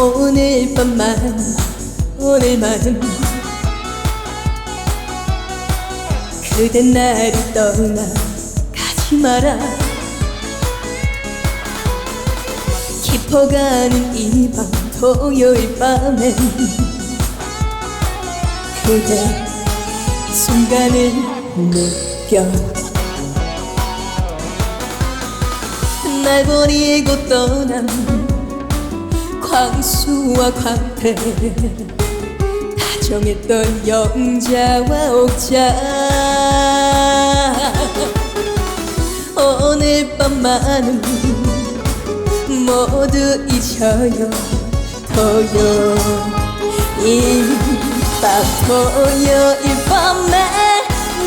오늘 밤만 오늘만 그대 나를 떠나 가지 마라. 깊어가는 이 밤 토요일 밤엔 그대 순간을 느껴. 날 버리고 떠난 광수와 광태 다정했던 영자와 옥자. 오늘 밤만은 모두 잊어요 토요 일 밤 토요일 밤에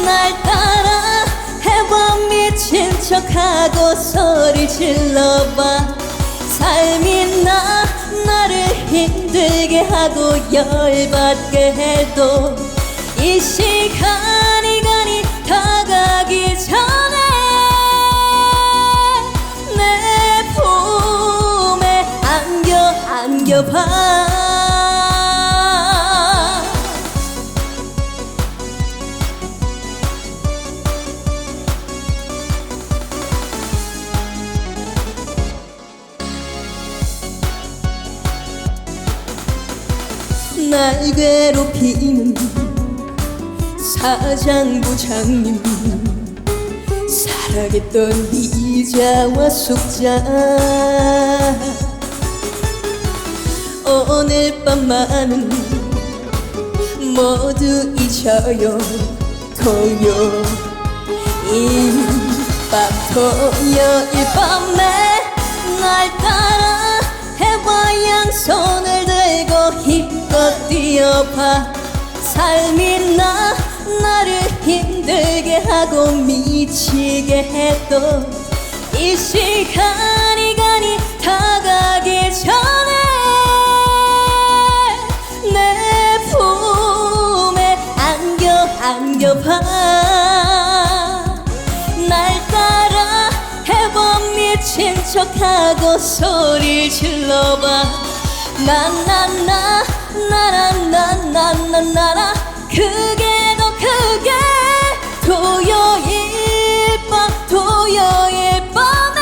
날 따라 해봐 미친 척하고 소리 질러봐. 삶이 나 힘들게 하고 열받게 해도 이 시간이 가니 다가기 전에 내 품에 안겨 안겨봐 날 괴롭히는 사장 부장님 사랑했던 이자와 숙자. 오늘 밤만은 모두 잊어요. 토요일 밤 토요일 밤 뛰어봐. 삶이 나 나를 힘들게 하고 미치게 해도 이 시간이 가니 다가기 전에 내 품에 안겨 안겨봐. 날 따라 해봐 미친 척하고 소리 질러봐. 나나나 나나나나나나나. 크게 더 크게 토요일 밤 토요일 밤에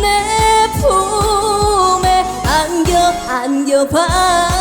내 품에 안겨 안겨봐